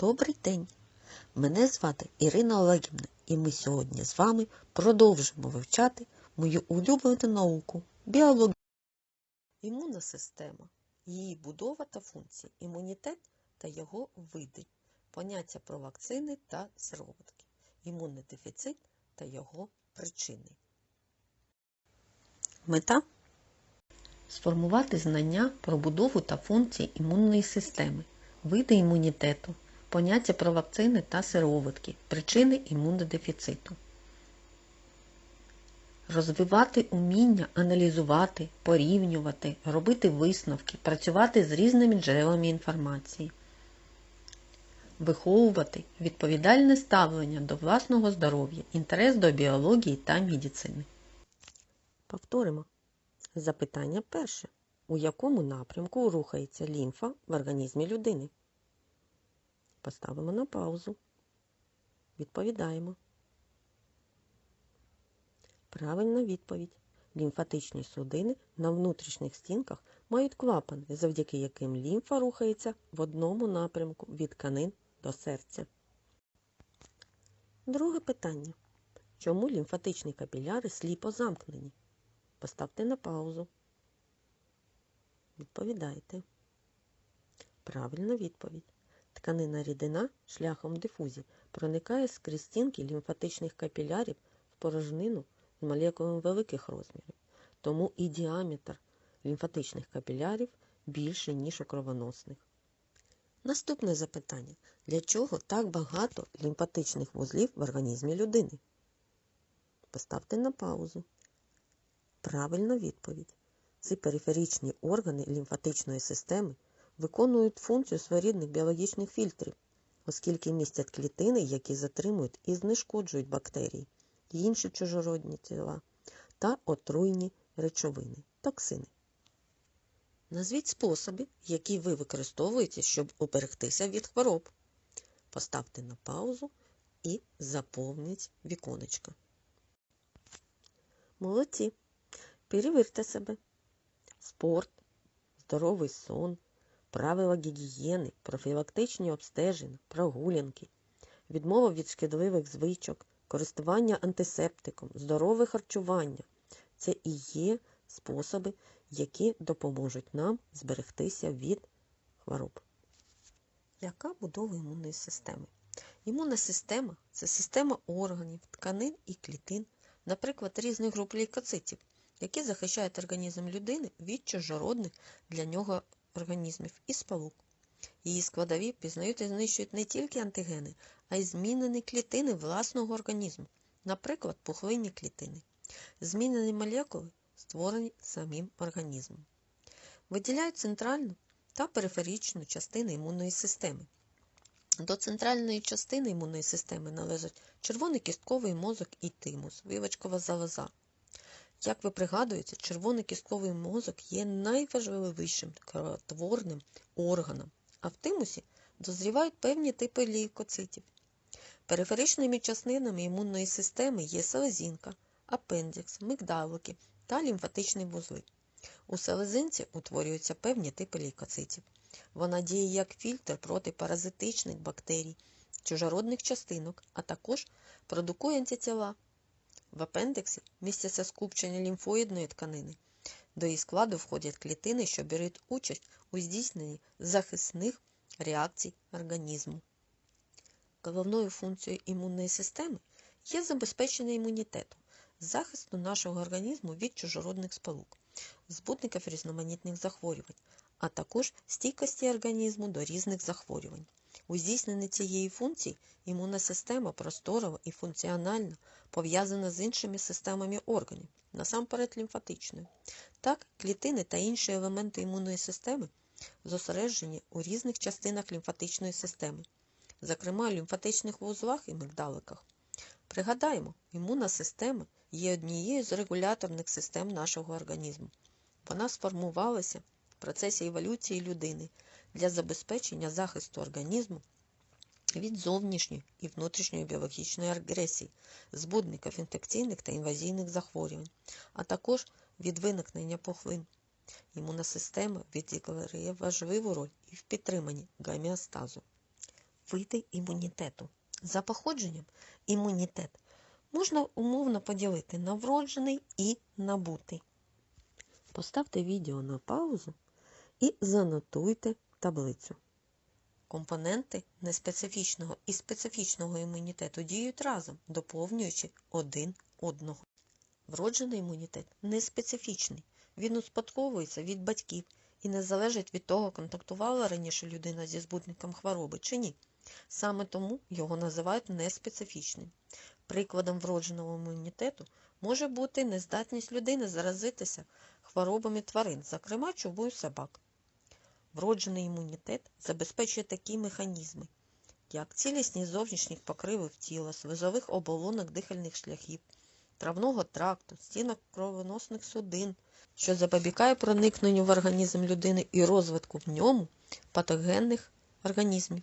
Добрий день! Мене звати Ірина Олегівна, і ми сьогодні з вами продовжимо вивчати мою улюблену науку біологію. Імунна система, її будова та функції, імунітет та його види, поняття про вакцини та сироватки, імунний дефіцит та його причини. Мета сформувати знання про будову та функції імунної системи, види імунітету, поняття про вакцини та сироватки, причини імунодефіциту. Розвивати уміння аналізувати, порівнювати, робити висновки, працювати з різними джерелами інформації. Виховувати відповідальне ставлення до власного здоров'я, інтерес до біології та медицини. Повторимо. Запитання перше. У якому напрямку рухається лімфа в організмі людини? Поставимо на паузу. Відповідаємо. Правильна відповідь. Лімфатичні судини на внутрішніх стінках мають клапани, завдяки яким лімфа рухається в одному напрямку від тканин до серця. Друге питання. Чому лімфатичні капіляри сліпо замкнені? Поставте на паузу. Відповідайте. Правильна відповідь. Тканина рідина шляхом дифузії проникає скрізь стінки лімфатичних капілярів в порожнину з молекулами великих розмірів. Тому і діаметр лімфатичних капілярів більший, ніж у кровоносних. Наступне запитання. Для чого так багато лімфатичних вузлів в організмі людини? Поставте на паузу. Правильна відповідь. Ці периферичні органи лімфатичної системи виконують функцію своєрідних біологічних фільтрів, оскільки містять клітини, які затримують і знешкоджують бактерії, інші чужородні тіла та отруйні речовини, токсини. Назвіть способи, які ви використовуєте, щоб уберегтися від хвороб. Поставте на паузу і заповніть віконечко. Молодці. Перевірте себе. Спорт, здоровий сон, правила гігієни, профілактичні обстеження, прогулянки, відмова від шкідливих звичок, користування антисептиком, здорове харчування це і є способи, які допоможуть нам зберегтися від хвороб. Яка будова імунної системи? Імунна система це система органів, тканин і клітин, наприклад, різних груп лейкоцитів, які захищають організм людини від чужородних для нього організмів і сполук. Її складові пізнають і знищують не тільки антигени, а й змінені клітини власного організму, наприклад, пухлинні клітини. Змінені молекули створені самим організмом. Виділяють центральну та периферичну частини імунної системи. До центральної частини імунної системи належать червоний кістковий мозок і тимус, вивачкова залоза. Як ви пригадуєте, червоний кістковий мозок є найважливішим кровотворним органом, а в тимусі дозрівають певні типи лейкоцитів. Периферичними частинами імунної системи є селезінка, апендикс, мигдалики та лімфатичні вузли. У селезинці утворюються певні типи лейкоцитів. Вона діє як фільтр проти паразитичних бактерій, чужородних частинок, а також продукує антитіла. В апендиксі містяться скупчення лімфоїдної тканини. До її складу входять клітини, що беруть участь у здійсненні захисних реакцій організму. Головною функцією імунної системи є забезпечення імунітету, захисту нашого організму від чужородних сполук, збутників різноманітних захворювань, а також стійкості організму до різних захворювань. У здійсненні цієї функції імунна система просторово і функціонально пов'язана з іншими системами органів, насамперед лімфатичною. Так, клітини та інші елементи імунної системи зосереджені у різних частинах лімфатичної системи, зокрема лімфатичних вузлах і мигдаликах. Пригадаємо, імунна система є однією з регуляторних систем нашого організму. Вона сформувалася в процесі еволюції людини для забезпечення захисту організму від зовнішньої і внутрішньої біологічної агресії, збудників інфекційних та інвазійних захворювань, а також від виникнення пухлин. Імунна система відіграє важливу роль і в підтриманні гомеостазу. види імунітету. За походженням імунітет можна умовно поділити на вроджений і набутий. Поставте відео на паузу і занотуйте таблицю. Компоненти неспецифічного і специфічного імунітету діють разом, доповнюючи один одного. Вроджений імунітет неспецифічний. Він успадковується від батьків і не залежить від того, контактувала раніше людина зі збутником хвороби чи ні. Саме тому його називають неспецифічним. Прикладом вродженого імунітету може бути нездатність людини заразитися хворобами тварин, зокрема чумою собак. Вроджений імунітет забезпечує такі механізми, як цілісність зовнішніх покривів тіла, слизових оболонок дихальних шляхів, травного тракту, стінок кровоносних судин, що запобігає проникненню в організм людини і розвитку в ньому патогенних організмів.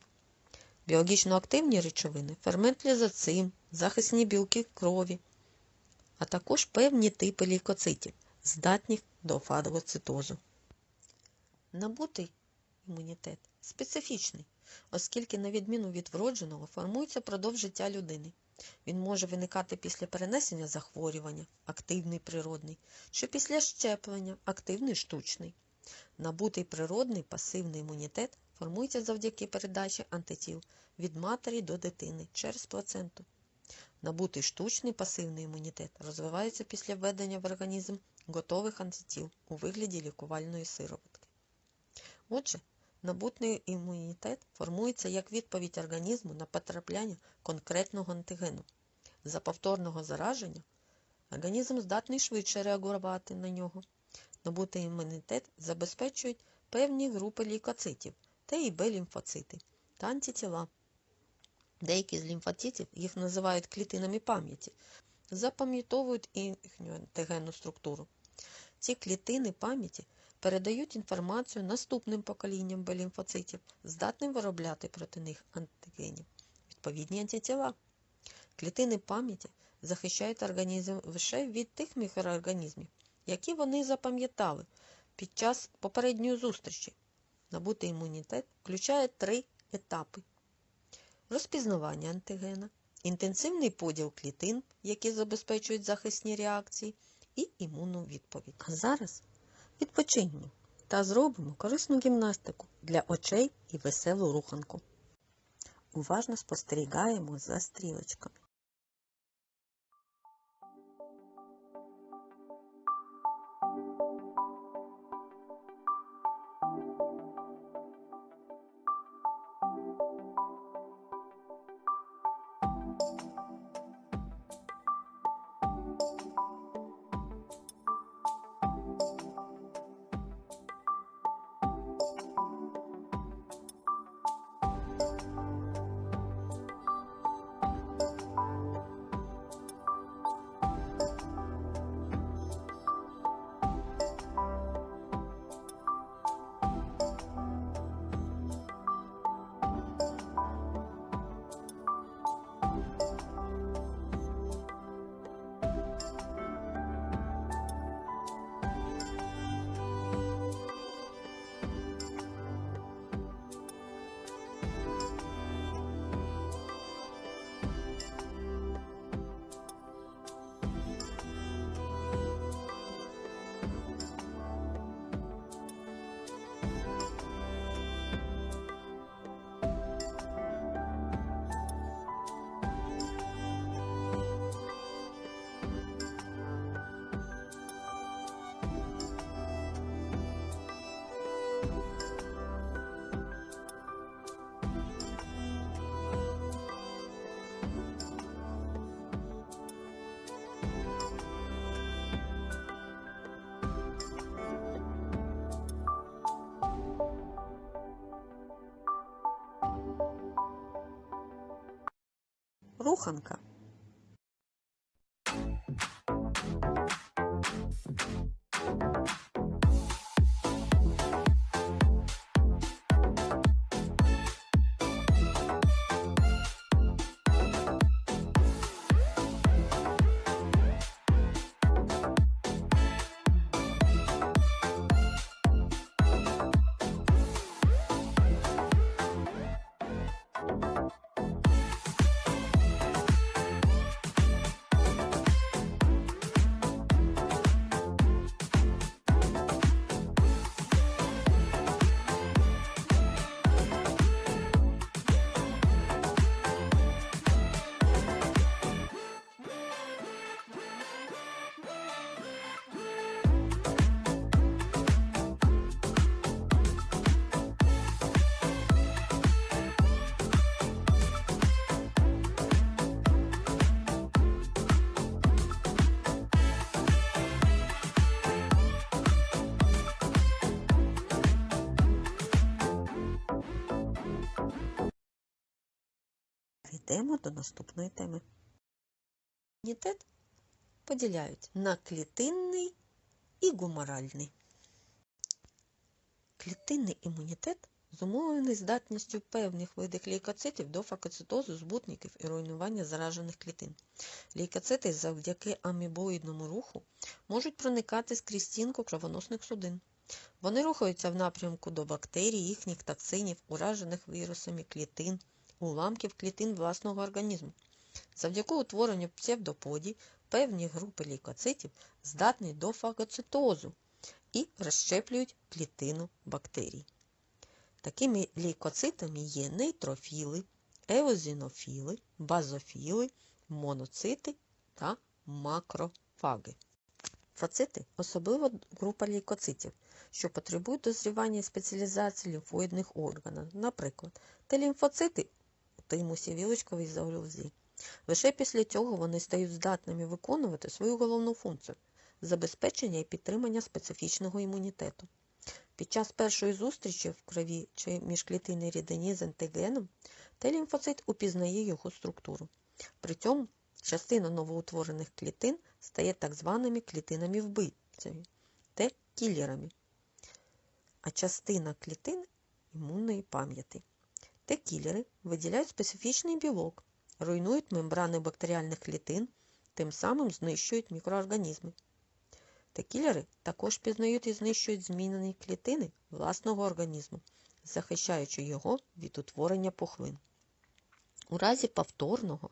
Біологічно активні речовини, фермент лізоцим, захисні білки крові, а також певні типи лейкоцитів, здатних до фагоцитозу. Набутий імунітет специфічний, оскільки, на відміну від вродженого, формується продовж життя людини. Він може виникати після перенесення захворювання, активний природний, чи після щеплення, активний штучний. Набутий природний пасивний імунітет формується завдяки передачі антитіл від матері до дитини через плаценту. Набутий штучний пасивний імунітет розвивається після введення в організм готових антитіл у вигляді лікувальної сироватки. Отже, набутний імунітет формується як відповідь організму на потрапляння конкретного антигену. За повторного зараження організм здатний швидше реагувати на нього. Набутий імунітет забезпечують певні групи лейкоцитів Т і Б лімфоцити та антитіла. Деякі з лімфоцитів, їх називають клітинами пам'яті, запам'ятовують їхню антигенну структуру. Ці клітини пам'яті передають інформацію наступним поколінням Б-лімфоцитів, здатним виробляти проти них антигенів, відповідні антитіла. Клітини пам'яті захищають організм лише від тих мікроорганізмів, які вони запам'ятали під час попередньої зустрічі. Набутий імунітет включає три етапи: розпізнавання антигена, інтенсивний поділ клітин, які забезпечують захисні реакції, і імунну відповідь. А зараз відпочиньмо та зробимо корисну гімнастику для очей і веселу руханку. Уважно спостерігаємо за стрілочками. Руханка. Йдемо до наступної теми. Імунітет поділяють на клітинний і гуморальний. Клітинний імунітет зумовлений здатністю певних видів лейкоцитів до фагоцитозу збутників і руйнування заражених клітин. Лейкоцити завдяки амібоїдному руху можуть проникати скрізь стінку кровоносних судин. Вони рухаються в напрямку до бактерій, їхніх токсинів, уражених вірусами клітин, уламків клітин власного організму. Завдяки утворенню псевдоподій певні групи лейкоцитів здатні до фагоцитозу і розщеплюють клітину бактерій. Такими лейкоцитами є нейтрофіли, еозінофіли, базофіли, моноцити та макрофаги. Фацити особлива група лейкоцитів, що потребують дозрівання і спеціалізації лімфоїдних органів, наприклад, Т-лімфоцити у тимусі, вілочковій залозі. Лише після цього вони стають здатними виконувати свою головну функцію забезпечення і підтримання специфічного імунітету. Під час першої зустрічі в крові чи міжклітинній рідині з антигеном Т-лімфоцит упізнає його структуру. При цьому частина новоутворених клітин стає так званими клітинами вбивцями Т-кілерами, а частина клітин імунної пам'яті. Т-кілери виділяють специфічний білок, руйнують мембрани бактеріальних клітин, тим самим знищують мікроорганізми. Т-кілери також пізнають і знищують змінені клітини власного організму, захищаючи його від утворення пухлин. У разі повторного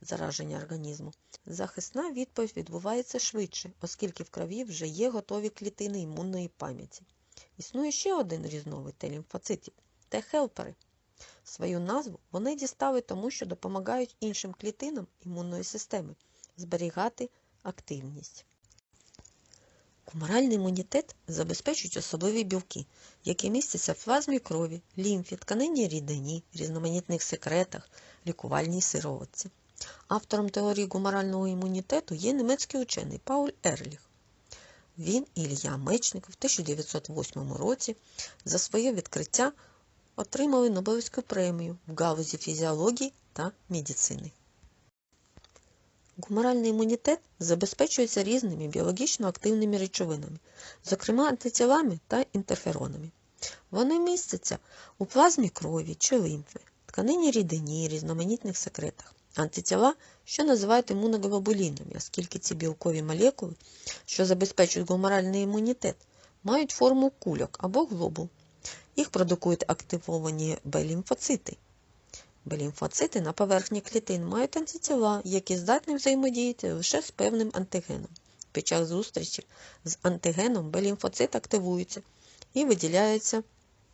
зараження організму захисна відповідь відбувається швидше, оскільки в крові вже є готові клітини імунної пам'яті. Існує ще один різновид Т-лімфоцитів Т-хелпери. Свою назву вони дістали тому, що допомагають іншим клітинам імунної системи зберігати активність. Гуморальний імунітет забезпечують особливі білки, які містяться в плазмі крові, лімфі, тканині рідині, різноманітних секретах, лікувальній сироватці. Автором теорії гуморального імунітету є німецький учений Пауль Ерліх. Він Ілья Мечников в 1908 році за своє відкриття отримали Нобелівську премію в галузі фізіології та медицини. Гуморальний імунітет забезпечується різними біологічно активними речовинами, зокрема антитілами та інтерферонами. Вони містяться у плазмі крові чи лимфи, тканині рідині, різноманітних секретах. Антитіла, що називають імуноглобулінами, оскільки ці білкові молекули, що забезпечують гуморальний імунітет, мають форму кульок або глобул. Їх продукують активовані Б-лімфоцити. Б-лімфоцити на поверхні клітин мають антитіла, які здатні взаємодіяти лише з певним антигеном. Під час зустрічі з антигеном Б-лімфоцит активується і виділяється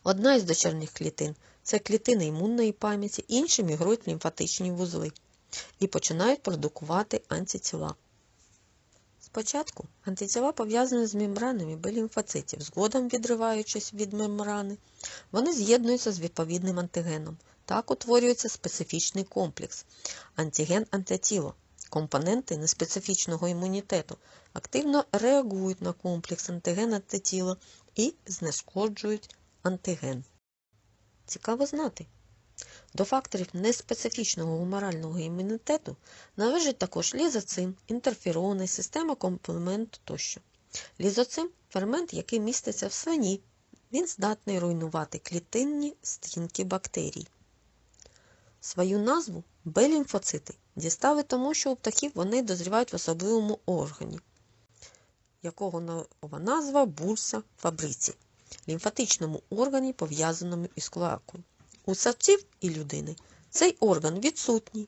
одна із дочерних клітин це клітини імунної пам'яті, інші мігрують лімфатичні вузли і починають продукувати антитіла. Спочатку антитіла пов'язані з мембранами Б-лімфоцитів, згодом відриваючись від мембрани, вони з'єднуються з відповідним антигеном. Так утворюється специфічний комплекс антиген-антитіло. Компоненти неспецифічного імунітету активно реагують на комплекс антиген-антитіло і знешкоджують антиген. Цікаво знати. До факторів неспецифічного гуморального імунітету належать також лізоцим, інтерферони, система комплементу тощо. Лізоцим фермент, який міститься в свині. Він здатний руйнувати клітинні стінки бактерій. Свою назву Б-лімфоцити дістали тому, що у птахів вони дозрівають в особливому органі, якого нова назва бурса фабриці, лімфатичному органі, пов'язаному із клоакою. У савців і людини цей орган відсутній,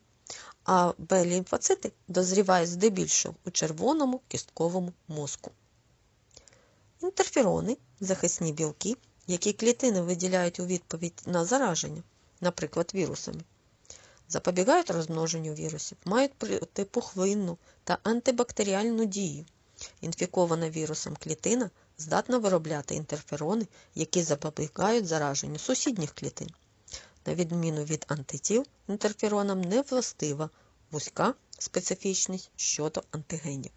а Б-лімфоцити дозрівають здебільшого у червоному кістковому мозку. Інтерферони захисні білки, які клітини виділяють у відповідь на зараження, наприклад, вірусами, запобігають розмноженню вірусів, мають протипухлинну та антибактеріальну дію. Інфікована вірусом клітина здатна виробляти інтерферони, які запобігають зараженню сусідніх клітин. На відміну від антитіл, інтерферонам не властива вузька специфічність щодо антигенів.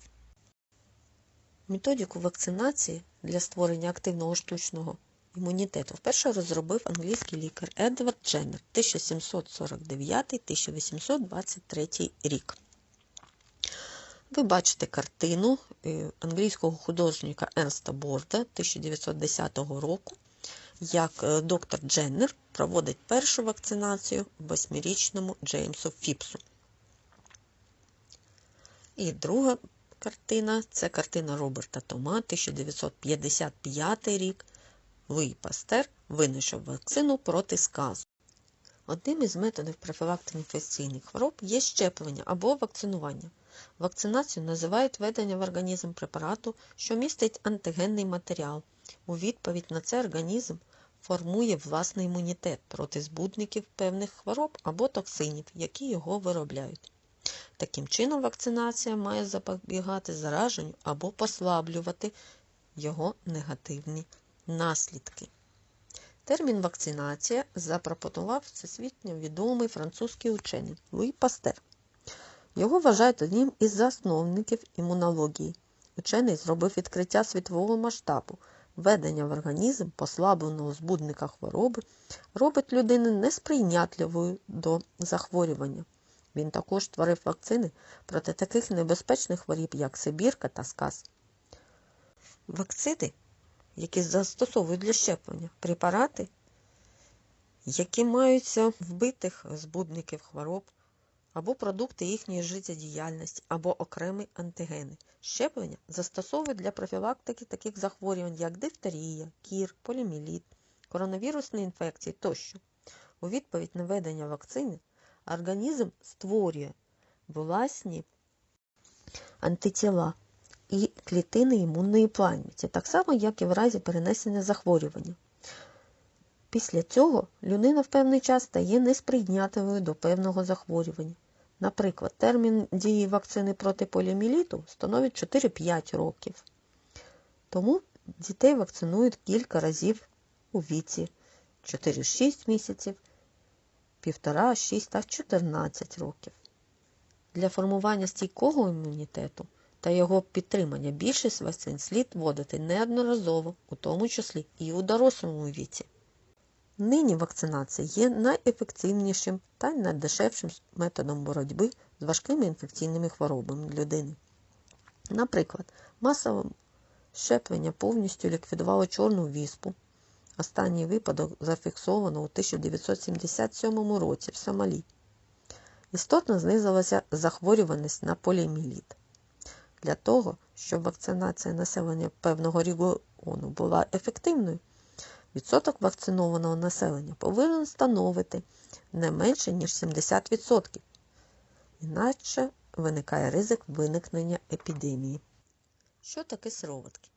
Методику вакцинації для створення активного штучного імунітету вперше розробив англійський лікар Едвард Дженнер 1749-1823 рік. Ви бачите картину е, англійського художника Ернста Борда 1910 року, як е, доктор Дженнер проводить першу вакцинацію восьмирічному Джеймсу Фіпсу. І друга картина це картина Роберта Тома, 1955 рік. Луї Пастер винайшов вакцину проти сказу. Одним із методів профілактики інфекційних хвороб є щеплення або вакцинування. Вакцинацію називають введення в організм препарату, що містить антигенний матеріал. У відповідь на це організм формує власний імунітет проти збудників певних хвороб або токсинів, які його виробляють. Таким чином, вакцинація має запобігати зараженню або послаблювати його негативні наслідки. Термін вакцинація запропонував всесвітньо відомий французький учений Луї Пастер. Його вважають одним із засновників імунології. Учений зробив відкриття світового масштабу. Введення в організм послабленого збудника хвороби робить людину несприйнятливою до захворювання. Він також створив вакцини проти таких небезпечних хворіб, як Сибірка та сказ. Вакцини, які застосовують для щеплення, препарати, які маються вбитих збудників хвороб, або продукти їхньої життєдіяльності, або окремі антигени. Щеплення застосовують для профілактики таких захворювань, як дифтерія, кір, поліміліт, коронавірусні інфекції тощо. У відповідь на введення вакцини організм створює власні антитіла і клітини імунної пам'яті, так само, як і в разі перенесення захворювання. Після цього людина в певний час стає несприйнятливою до певного захворювання. Наприклад, термін дії вакцини проти поліоміеліту становить 4-5 років. Тому дітей вакцинують кілька разів у віці 4-6 місяців, 1,5, 6 та 14 років. Для формування стійкого імунітету та його підтримання більшість вакцин слід вводити неодноразово, у тому числі і у дорослому віці. Нині вакцинація є найефективнішим та найдешевшим методом боротьби з важкими інфекційними хворобами людини. Наприклад, масове щеплення повністю ліквідувало чорну віспу. Останній випадок зафіксовано у 1977 році в Сомалі. Істотно знизилася захворюваність на поліоміеліт. Для того, щоб вакцинація населення певного регіону була ефективною, відсоток вакцинованого населення повинен становити не менше, ніж 70%, іначе виникає ризик виникнення епідемії. Що таке сироватки?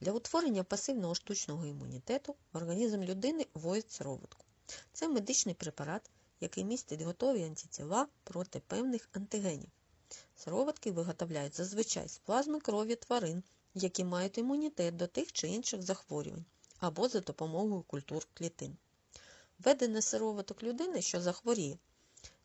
Для утворення пасивного штучного імунітету організм людини вводять сироватку. Це медичний препарат, який містить готові антитіла проти певних антигенів. Сироватки виготовляють зазвичай з плазми крові тварин, які мають імунітет до тих чи інших захворювань, або за допомогою культур клітин. Введення сироваток людини, що захворіє,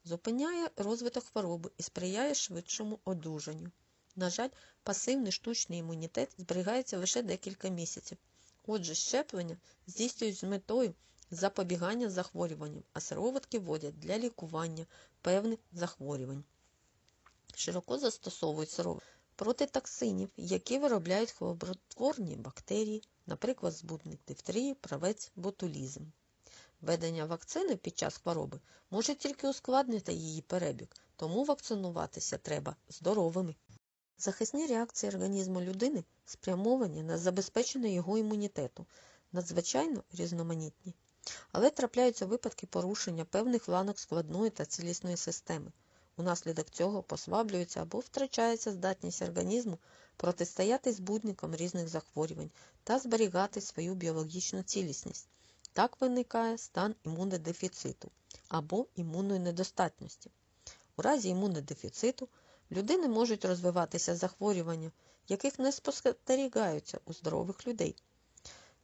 зупиняє розвиток хвороби і сприяє швидшому одужанню. На жаль, пасивний штучний імунітет зберігається лише декілька місяців. Отже, щеплення здійснюють з метою запобігання захворюванням, а сироватки вводять для лікування певних захворювань. Широко застосовують сироватки проти токсинів, які виробляють хвороботворні бактерії, наприклад, збудник дифтерії, правець, ботулізм. Введення вакцини під час хвороби може тільки ускладнити її перебіг, тому вакцинуватися треба здоровими. Захисні реакції організму людини спрямовані на забезпечення його імунітету, надзвичайно різноманітні. Але трапляються випадки порушення певних ланок складної та цілісної системи. Унаслідок цього послаблюється або втрачається здатність організму протистояти збудникам різних захворювань та зберігати свою біологічну цілісність. Так виникає стан імунодефіциту або імунної недостатності. У разі імунодефіциту людини можуть розвиватися захворювання, яких не спостерігаються у здорових людей.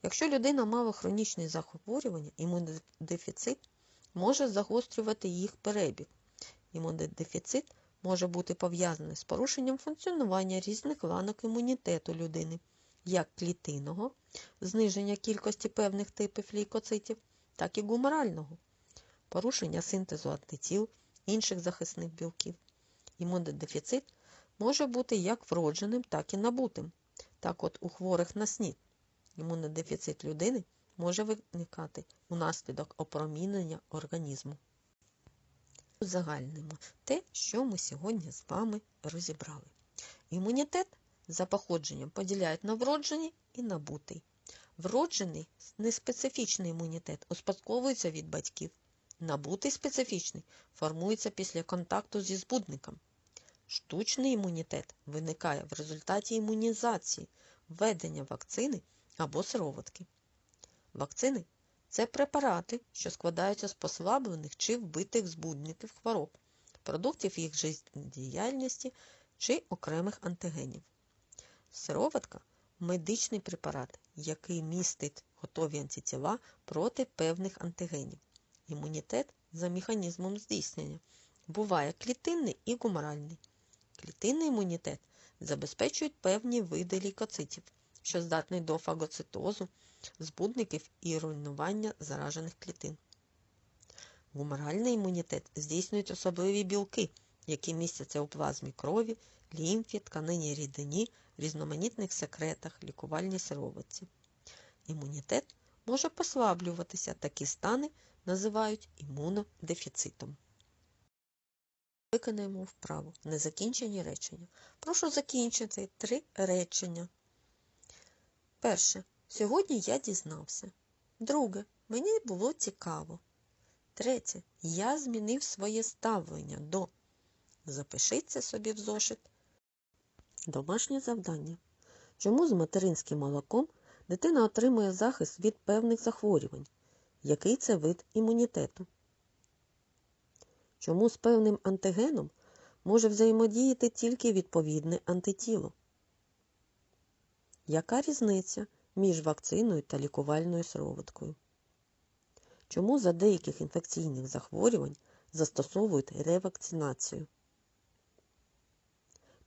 Якщо людина мала хронічні захворювання, імунодефіцит може загострювати їх перебіг. Імунодефіцит може бути пов'язаний з порушенням функціонування різних ланок імунітету людини, як клітинного, зниження кількості певних типів лейкоцитів, так і гуморального, порушення синтезу антитіл, інших захисних білків. Імунодефіцит може бути як вродженим, так і набутим. Так от у хворих на СНІД імунодефіцит людини може виникати унаслідок опромінення організму. Узагальнимо те, що ми сьогодні з вами розібрали. Імунітет за походженням поділяють на вроджений і набутий. Вроджений неспецифічний імунітет успадковується від батьків. Набутий специфічний формується після контакту зі збудником. Штучний імунітет виникає в результаті імунізації, введення вакцини або сироватки. Вакцини це препарати, що складаються з послаблених чи вбитих збудників хвороб, продуктів їх життєдіяльності чи окремих антигенів. Сироватка медичний препарат, який містить готові антитіла проти певних антигенів. Імунітет за механізмом здійснення буває клітинний і гуморальний. Клітинний імунітет забезпечують певні види лейкоцитів, що здатний до фагоцитозу, збудників і руйнування заражених клітин. Гуморальний імунітет здійснюють особливі білки, які містяться у плазмі крові, лімфі, тканині рідині, різноманітних секретах, лікувальній сироватці. Імунітет може послаблюватися, такі стани називають імунодефіцитом. Виконаємо вправу незакінчені речення. Прошу закінчити три речення. Перше. Сьогодні я дізнався. Друге. Мені було цікаво. Третє. Я змінив своє ставлення до. Запишіться собі в зошит. Домашнє завдання. Чому з материнським молоком дитина отримує захист від певних захворювань? Який це вид імунітету? Чому з певним антигеном може взаємодіяти тільки відповідне антитіло? Яка різниця між вакциною та лікувальною сироваткою? Чому за деяких інфекційних захворювань застосовують ревакцинацію?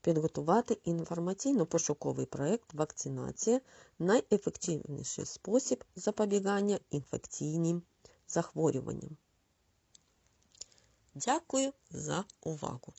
Підготувати інформаційно-пошуковий проєкт Вакцинація найефективніший спосіб запобігання інфекційним захворюванням. Дякую за увагу!